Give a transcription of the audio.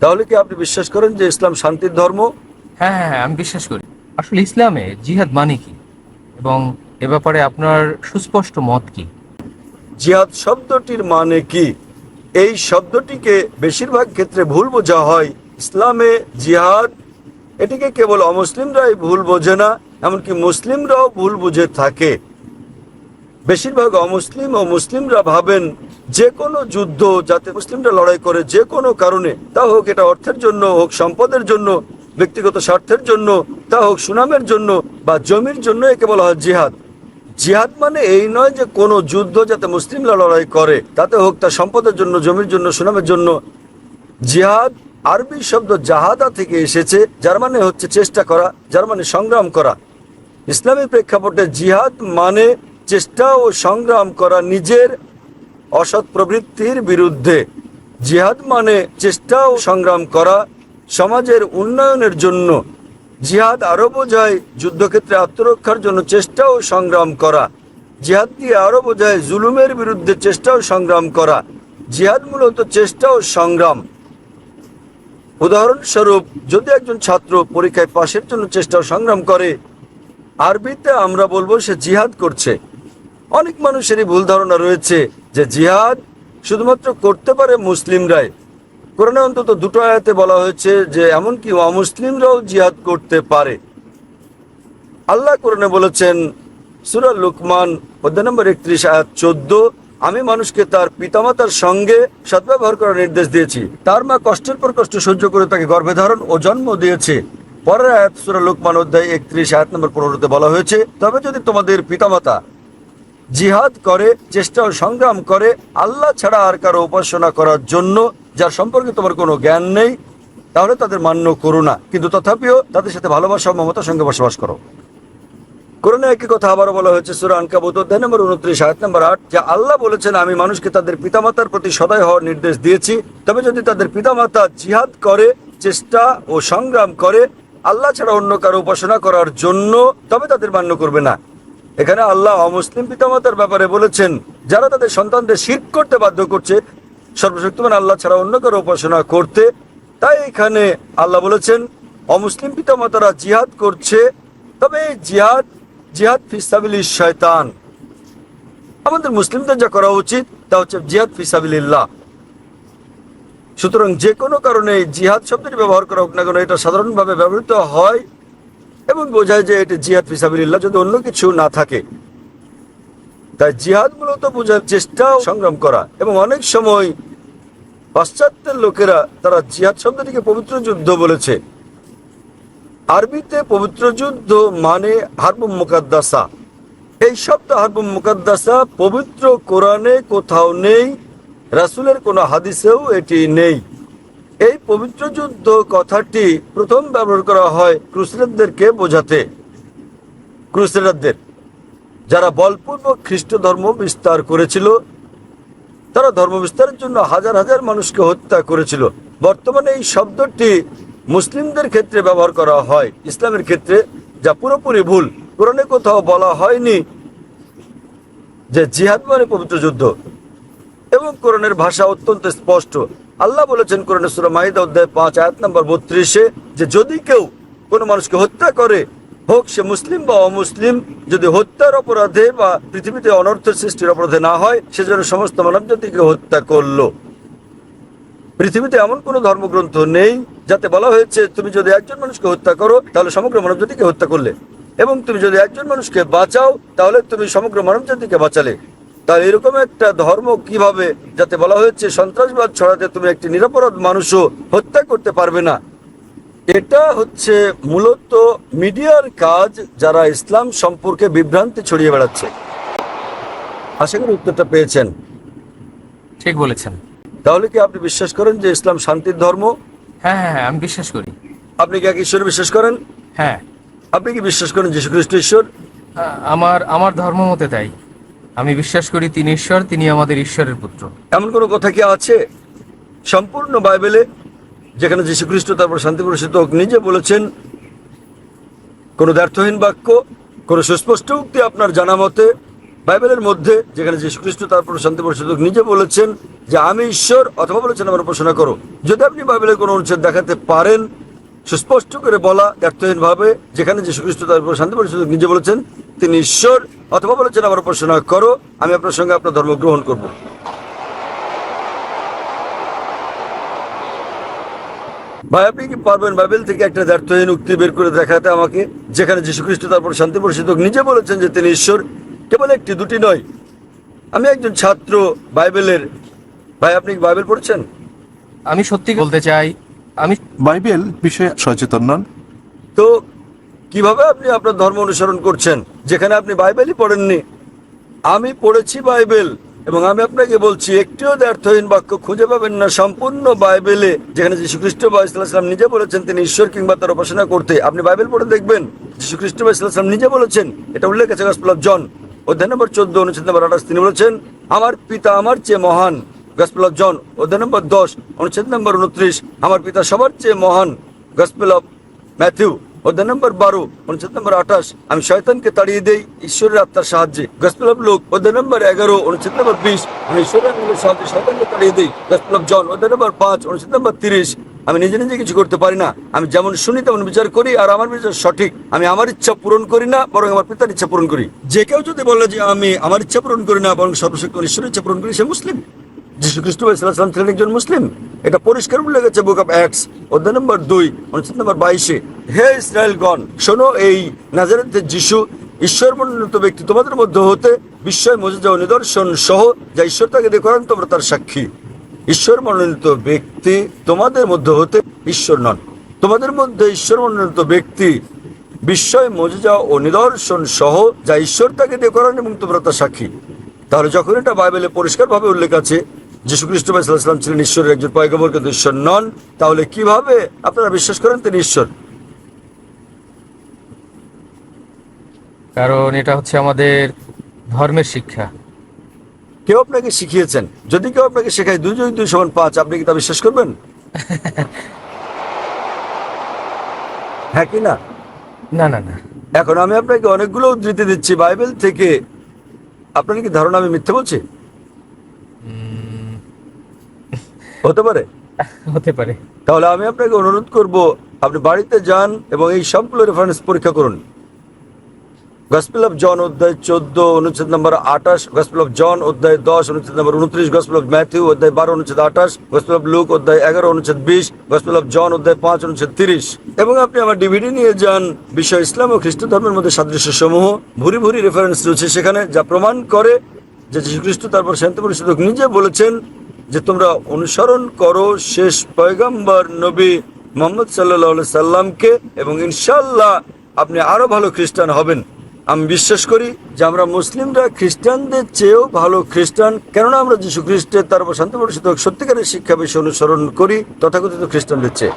তাহলে কি আপনি বিশ্বাস করেন যে ইসলাম শান্তির ধর্ম? হ্যাঁ হ্যাঁ হ্যাঁ আমি বিশ্বাস করি। আসলে ইসলামে জিহাদ মানে কি? এবং এ ব্যাপারে আপনার সুস্পষ্ট মত কি? জিহাদ শব্দটির মানে কি? এই শব্দটিকে বেশিরভাগ ক্ষেত্রে ভুল বোঝা হয়। ইসলামে জিহাদ এটিকে কেবল অমুসলিমরাই ভুল বোঝে না এমনকি মুসলিমরাও ভুল বুঝে থাকে। বেশিরভাগ অমুসলিম ও মুসলিমরা ভাবেন যে কোনো যুদ্ধ যাতে মুসলিমরা লড়াই করে যে কোনো কারণে, তা হোক এটা অর্থের জন্য হোক সম্পদের জন্য, ব্যক্তিগত স্বার্থের জন্য, তা হোক সুনামের জন্য বা জমির জন্য একে বলা হয় জিহাদ। জিহাদ মানে এই নয় যে কোনো যুদ্ধ যাতে মুসলিমরা লড়াই করে, তাতে হোক তা সম্পদের জন্য, জমির জন্য, সুনামের জন্য। জিহাদ আরবি শব্দ জাহাদা থেকে এসেছে, যার মানে হচ্ছে চেষ্টা করা, যার মানে সংগ্রাম করা। ইসলামী প্রেক্ষাপটে জিহাদ মানে চেষ্টা ও সংগ্রাম করা নিজের অসৎ প্রবৃত্তির বিরুদ্ধে জিহাদ মানে চেষ্টা ও সংগ্রাম করা, সমাজের উন্নয়নের জন্য জিহাদ আরও বোঝায় যুদ্ধক্ষেত্রে আত্মরক্ষার জন্য চেষ্টা ও সংগ্রাম করা। জিহাদ দিয়ে আরও বোঝায় জুলুমের বিরুদ্ধে চেষ্টা ও সংগ্রাম করা। জিহাদ মূলত চেষ্টা ও সংগ্রাম। উদাহরণস্বরূপ, যদি একজন ছাত্র পরীক্ষায় পাশের জন্য চেষ্টা ও সংগ্রাম করে, আরবিতে আমরা বলব সে জিহাদ করছে। অনেক মানুষেরই ভুল ধারণা রয়েছে। যে জিহাদ শুধুমাত্র করতে পারে মুসলিমরাই। কোরআনে অন্তত দুটো আয়াতে বলা হয়েছে যে, এমনকি অমুসলিমরাও জিহাদ করতে পারে। আল্লাহ কোরআনে বলেছেন, সুরা লুকমান, অধ্যায় নম্বর একত্রিশ, আয়াত চোদ্দ, আমি মানুষকে তার পিতামাতার সঙ্গে সদ্ব্যবহার করার নির্দেশ দিয়েছি। তার মা কষ্টের পর কষ্ট সহ্য করে তাকে গর্ভে ধারণ ও জন্ম দিয়েছে। পরের আয়াত সুরা লুকমান, অধ্যায় একত্রিশ, আয়াত নম্বর পনেরোতে বলা হয়েছে, তবে যদি তোমাদের পিতামাতা জিহাদ করে, চেষ্টা ও সংগ্রাম করে, আল্লাহ ছাড়া আর কারও উপাসনা করার জন্য, যার সম্পর্কে তোমার কোনো জ্ঞান নেই, তাহলে তাদের মান্য করো না। কিন্তু তথাপিও তাদের সাথে ভালোবাসা মমতার সঙ্গে বসবাস করো। কোরআনে একই কথা আবারও বলা হয়েছে, সুরা আনকাবুত, অধ্যায় নম্বর উনত্রিশ, আয়াত নম্বর আট, যে আল্লাহ বলেছেন, আমি মানুষকে তাদের পিতামাতার প্রতি সদয় হওয়ার নির্দেশ দিয়েছি। তবে যদি তাদের পিতামাতা জিহাদ করে, চেষ্টা ও সংগ্রাম করে, আল্লাহ ছাড়া অন্য কারও উপাসনা করার জন্য, তবে তাদের মান্য করবে না। এখানে আল্লাহ অমুসলিম পিতামাতার ব্যাপারে বলেছেন, যারা তাদের সন্তানদের শির করতে বাধ্য করছে, সর্বশক্তিমান আল্লাহ ছাড়া অন্য কারও উপাসনা করতে, তাই এখানে আল্লাহ বলেছেন, অমুসলিম পিতামাতারা জিহাদ করছে, তবে এই জিহাদ জিহাদ ফিসাবিল শয়তান। আমাদের মুসলিমদের যা করা উচিত, তা হচ্ছে জিহাদ ফিসাবিল্লাহ সুতরাং যে কোনো কারণে জিহাদ শব্দটি ব্যবহার করা হোক না কেন, এটা সাধারণভাবে ব্যবহৃত হয় এবং বোঝায় যে এটা জিহাদ ফিসাবিল্লাহ যদি অন্য কিছু না থাকে। তাই জিহাদ মূলত বোঝার চেষ্টা সংগ্রাম করা এবং অনেক সময় পাশ্চাত্যের লোকেরা তারা জিহাদ শব্দটিকে পবিত্র যুদ্ধ বলেছে। আরবিতে পবিত্র যুদ্ধ মানে হারবুম মুকাদ্দাসা। এই শব্দ হারবুম মুকাদ্দাসা পবিত্র কোরআনে কোথাও নেই, রাসুলের কোনো হাদিসেও এটি নেই। এই পবিত্র যুদ্ধ কথাটি প্রথম ব্যবহার করা হয় ক্রুসেডারদেরকে বোঝাতে। ক্রুসেডারদের যারা বলপূর্বক খ্রিস্ট ধর্ম বিস্তার করেছিল, তারা ধর্ম বিস্তারের জন্য হাজার হাজার মানুষকে হত্যা করেছিল। বর্তমানে এই শব্দটি মুসলিমদের ক্ষেত্রে ব্যবহার করা হয়। ইসলামের ক্ষেত্রে যা পুরোপুরি ভুল, কোরআনে কোথাও বলা হয়নি যে জিহাদ মানে পবিত্র যুদ্ধ। এবং কোরআনের ভাষা অত্যন্ত স্পষ্ট। আল্লাহ বলেছেন কোরআনের সুরা মাহিদা অধ্যায় পাঁচ, আয়াত নম্বর বত্রিশে যে যদি কেউ কোনো মানুষকে হত্যা করে, হোক সে মুসলিম বা অমুসলিম, যদি হত্যার অপরাধে বা পৃথিবীতে অনর্থ সৃষ্টির অপরাধে না হয় সেজন্য সমস্ত মানব জাতিকে হত্যা করল। পৃথিবীতে এমন কোনো ধর্মগ্রন্থ নেই যাতে বলা হয়েছে, তুমি যদি একজন মানুষকে হত্যা করো, তাহলে সমগ্র মানব জাতিকে হত্যা করলে। এবং তুমি যদি একজন মানুষকে বাঁচাও, তাহলে তুমি সমগ্র মানব জাতিকে বাঁচালে। তাহলে এরকম একটা ধর্ম কীভাবে যাতে বলা হয়েছে সন্ত্রাসবাদ ছড়াতে তুমি একটি নিরাপরাধ মানুষও হত্যা করতে পারবে না? এটা হচ্ছে মূলত মিডিয়ার কাজ যারা ইসলাম সম্পর্কে বিভ্রান্তি ছড়িয়ে বেড়াচ্ছে। আশা করি উত্তরটা পেয়েছেন। ঠিক বলেছেন। তাহলে কি আপনি বিশ্বাস করেন যে ইসলাম শান্তির ধর্ম? হ্যাঁ হ্যাঁ হ্যাঁ আমি বিশ্বাস করি। আপনি কি এক ঈশ্বর বিশ্বাস করেন? হ্যাঁ। আপনি কি বিশ্বাস করেন যীশু খ্রিস্ট ঈশ্বর? আমার আমার ধর্ম মতে তাই। আমি বিশ্বাস করি তিনি ঈশ্বর, তিনি আমাদের ঈশ্বরের পুত্র। এমন কোনো কথা কি আছে? সম্পূর্ণ বাইবেলে, যেখানে যীশু খ্রিস্ট তারপর শান্তি প্রসিত হোক, নিজে বলেছেন, কোনো দ্ব্যর্থহীন বাক্য, কোনো সুস্পষ্ট উক্তি আপনার জানা মতে, বাইবেলের মধ্যে, যেখানে যীশু খ্রিস্ট তারপর শান্তি পরিশোধক নিজে বলেছেন যে, আমি ঈশ্বর অথবা বলেছেন, আমার উপাসনা করো। যদি আপনি বাইবেলের কোনো অনুচ্ছেদ দেখাতে পারেন সুস্পষ্ট করে বলা ব্যর্থহীন ভাবে যেখানে যীশু খ্রিস্ট তারপর শান্তি পরিশোধক নিজে বলেছেন, তিনি ঈশ্বর অথবা বলেছেন, আমার উপাসনা করো, আমি আপনার সঙ্গে আপনার ধর্ম গ্রহণ করব। ভাই, আপনি কি পারবেন বাইবেল থেকে একটা ব্যর্থহীন উক্তি বের করে দেখাতে আমাকে, যেখানে যীশু খ্রিস্ট তারপর শান্তি পরিশোধক নিজে বলেছেন যে তিনি ঈশ্বর, কেবল একটি, দুটি নয়। আমি একজন ছাত্র বাইবেলের, ভাই, আপনি কি বাইবেল পড়ছেন? আমি সত্যি বলতে চাই আমি বাইবেল বিষয়ে সচেতন নন। তো কীভাবে আপনি আপনার ধর্ম অনুসরণ করছেন? যেখানে আপনি বাইবেলই পড়েননি। আমি পড়েছি বাইবেল এবং আমি আপনাকে বলছি একটিও দ্ব্যর্থহীন বাক্য খুঁজে পাবেন না। সম্পূর্ণ বাইবেলে যেখানে যীশু খ্রিস্ট বা ইসলাম নিজে বলেছেন তিনি ঈশ্বর কিংবা তার উপাসনা করতে। আপনি বাইবেল পড়ে দেখবেন যীশু খ্রিস্ট বা ইসলাম নিজে বলেছেন। এটা উল্লেখ আছে গসপল জন অধ্যায় নম্বর চোদ্দ অনুচ্ছেদ নম্বর আঠাশ। তিনি বলেছেন আমার পিতা আমার চেয়ে মহান গসপেল অফ জন অধ্যায় নম্বর দশ, অনুচ্ছেদ নম্বর উনত্রিশ, আমার পিতা সবার চেয়ে মহান। গসপেল অফ ম্যাথিউ অধ্যায় নম্বর বারো, অনুচ্ছেদ নম্বর আঠাশ, আমি শয়তানকে তাড়িয়ে দেই ঈশ্বরের আত্মার সাহায্যে। গসপেল অফ লোক অধ্যায় নম্বর এগারো, অনুচ্ছেদ নম্বর বিশ, আমি ঈশ্বরের সাহায্যে শয়তানকে তাড়িয়ে দিই। গসপেল অফ জন অধ্যায় নম্বর পাঁচ, অনুচ্ছেদ নম্বর তিরিশ, আমি নিজে নিজে কিছু করতে পারি না। আমি যেমন শুনি, তেমন বিচার করি, আর আমার বিচার সঠিক। আমি আমার ইচ্ছা পূরণ করি না, বরং আমার পিতার ইচ্ছা পূরণ করি। যে কেউ যদি বলে যে আমি আমার ইচ্ছা পূরণ করি না, বরং সর্বশক্ত ঈশ্বরের ইচ্ছা পূরণ করি, সে মুসলিম। যীশু খ্রিস্ট ইসলাম ছিলেন একজন মুসলিম। এটা পরিষ্কার উল্লেখ আছে বুক অফ অ্যাক্টস, অধ্যায় নম্বর দুই, অনুচ্ছেদ নম্বর বাইশে। হে ইসরায়েলগণ, শোনো এই নাজারেতের যিশু ঈশ্বর মনোনীত ব্যক্তি তোমাদের মধ্যে হতে বিস্ময় মজা ও নিদর্শন সহ যা ঈশ্বর তাকে করেন, তোমরা তার সাক্ষী। ঈশ্বর মনোনীত ব্যক্তি তোমাদের মধ্যে হতে ঈশ্বর নন। তোমাদের মধ্যে ঈশ্বর মনোনীত ব্যক্তি বিস্ময় মজা ও নিদর্শন সহ যা ঈশ্বর তাকে করেন এবং তোমরা তার সাক্ষী। তাহলে যখন এটা বাইবেলে পরিষ্কারভাবে উল্লেখ আছে যীশু খ্রিস্ট ইসলাম ছিলেন ঈশ্বরের একজন পয়গম্বর কিন্তু ঈশ্বর নন। তাহলে কীভাবে আপনারা বিশ্বাস করেন তিনি ঈশ্বর? কারণ এটা হচ্ছে আমাদের ধর্মের শিক্ষা। কেউ আপনাকে শিখিয়েছেন? যদি কেউ আপনাকে শেখায় দুই দুই দুই সমান পাঁচ আপনি কি তা বিশ্বাস করবেন? হ্যাঁ কি না? না না না। এখন আমি আপনাকে অনেকগুলো উদ্ধৃতি দিচ্ছি। বাইবেল থেকে আপনার কি ধারণা আমি মিথ্যে বলছি? হতে পারে? হতে পারে। তাহলে আমি আপনাকে অনুরোধ করব আপনি বাড়িতে যান এবং এই সবগুলো রেফারেন্স পরীক্ষা করুন। গসপেল অফ জন অধ্যায় চোদ্দ অনুচ্ছেদ নম্বর আঠাশ গসপেল অফ জন অধ্যায় দশ অনুচ্ছেদ নম্বর উনত্রিশ গসপেল অফ ম্যাথিউ অধ্যায় বারো অনুচ্ছেদ আঠাশ গসপেল অফ লুক অধ্যায় এগারো অনুচ্ছেদ বিশ গসপেল অফ জন অধ্যায় পাঁচ অনুচ্ছেদ তিরিশ। এবং আপনি আমার ডিভিডি নিয়ে যান বিষয় ইসলাম ও খ্রিস্ট ধর্মের মধ্যে সাদৃশ্য সমূহ ভুরি ভুরি রেফারেন্স রয়েছে সেখানে যা প্রমাণ করে যে যীশু খ্রিস্ট তারপর শান্তি পরিষদক নিজে বলেছেন যে তোমরা অনুসরণ করো শেষ পয়গম্বর নবী মোহাম্মদ সাল্লা সাল্লামকে এবং ইনশাল্লাহ আপনি আরও ভালো খ্রিস্টান হবেন। আমি বিশ্বাস করি যে আমরা মুসলিমরা খ্রিস্টানদের চেয়েও ভালো খ্রিস্টান। কেননা আমরা যীশু খ্রিস্টের তারপর শান্তি প্রতিষ্ঠিত সত্যিকারের শিক্ষা বেশি অনুসরণ করি, তথাকথিত খ্রিস্টানদের চেয়ে।